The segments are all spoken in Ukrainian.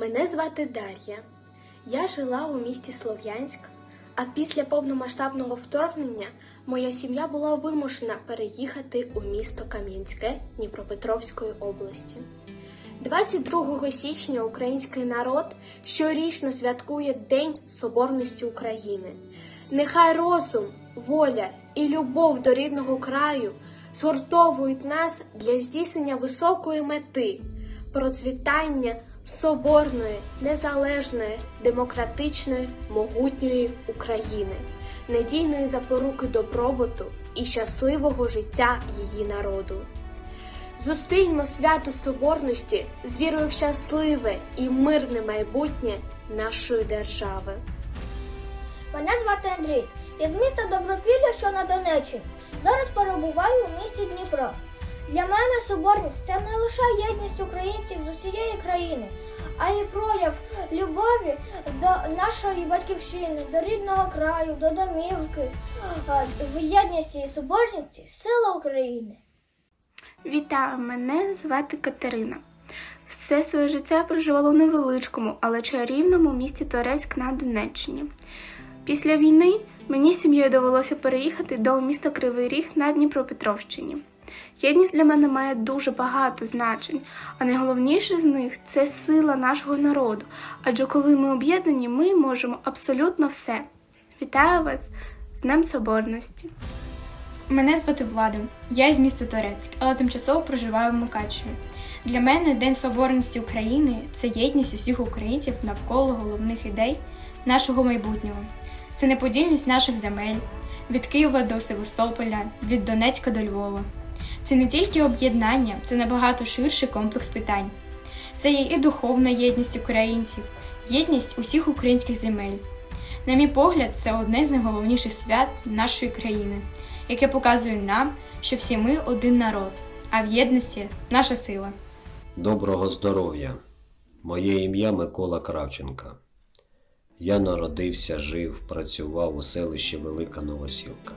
Мене звати Дар'я. Я жила у місті Слов'янськ, а після повномасштабного вторгнення моя сім'я була вимушена переїхати у місто Кам'янське Дніпропетровської області. 22 січня український народ щорічно святкує День Соборності України. Нехай розум, воля і любов до рідного краю згуртовують нас для здійснення високої мети процвітання соборної, незалежної, демократичної, могутньої України, надійної запоруки добробуту і щасливого життя її народу. Зустріньмо свято Соборності з вірою в щасливе і мирне майбутнє нашої держави. Мене звати Андрій. Я з міста Добропілля, що на Донеччині. Зараз перебуваю у місті Дніпро. Для мене соборність це не лише єдність українців з усієї країни, а й прояв любові до нашої батьківщини, до рідного краю, до домівки. В єдності і соборності сила України. Вітаю, мене звати Катерина. Все своє життя проживала у невеличкому, але чарівному місті Торецьк на Донеччині. Після війни мені сім'єю довелося переїхати до міста Кривий Ріг на Дніпропетровщині. Єдність для мене має дуже багато значень, а найголовніше з них це сила нашого народу. Адже коли ми об'єднані, ми можемо абсолютно все. Вітаю вас з Днем Соборності! Мене звати Влада. Я із міста Торецьк, але тимчасово проживаю в Мукачеві. Для мене День Соборності України це єдність усіх українців навколо головних ідей нашого майбутнього. Це неподільність наших земель від Києва до Севастополя, від Донецька до Львова. Це не тільки об'єднання, це набагато ширший комплекс питань. Це є і духовна єдність українців, єдність усіх українських земель. На мій погляд, це одне з найголовніших свят нашої країни, яке показує нам, що всі ми один народ, а в єдності наша сила. Доброго здоров'я! Моє ім'я Микола Кравченка. Я народився, жив, працював у селищі Велика Новосілка.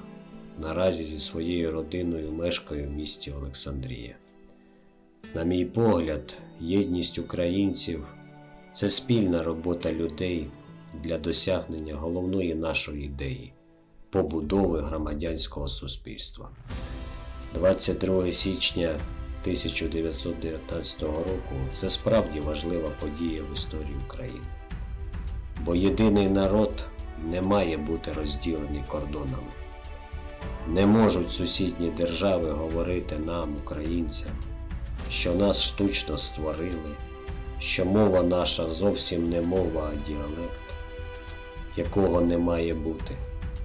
Наразі зі своєю родиною мешкаю в місті Олександрія. На мій погляд, єдність українців це спільна робота людей для досягнення головної нашої ідеї побудови громадянського суспільства. 22 січня 1919 року це справді важлива подія в історії України. Бо єдиний народ не має бути розділений кордонами. Не можуть сусідні держави говорити нам, українцям, що нас штучно створили, що мова наша зовсім не мова, а діалект, якого не має бути.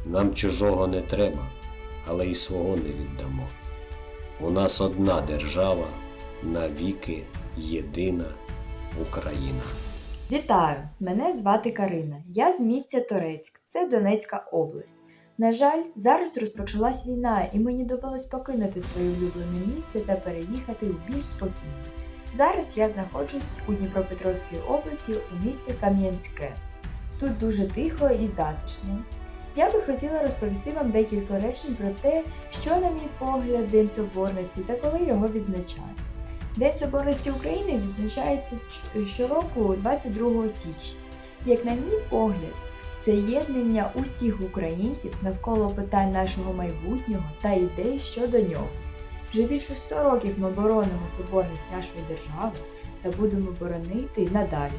Нам чужого не треба, але й свого не віддамо. У нас одна держава, навіки єдина Україна. Вітаю! Мене звати Карина. Я з місця Торецьк, це Донецька область. На жаль, зараз розпочалась війна, і мені довелось покинути своє улюблене місце та переїхати у більш спокійне. Зараз я знаходжусь у Дніпропетровській області у місті Кам'янське. Тут дуже тихо і затишно. Я би хотіла розповісти вам декілька речень про те, що, на мій погляд, День Соборності та коли його відзначають. День Соборності України відзначається щороку 22 січня. Як на мій погляд, це єднання усіх українців навколо питань нашого майбутнього та ідей щодо нього. Вже більше 100 років ми боронимо соборність нашої держави та будемо боронити й надалі.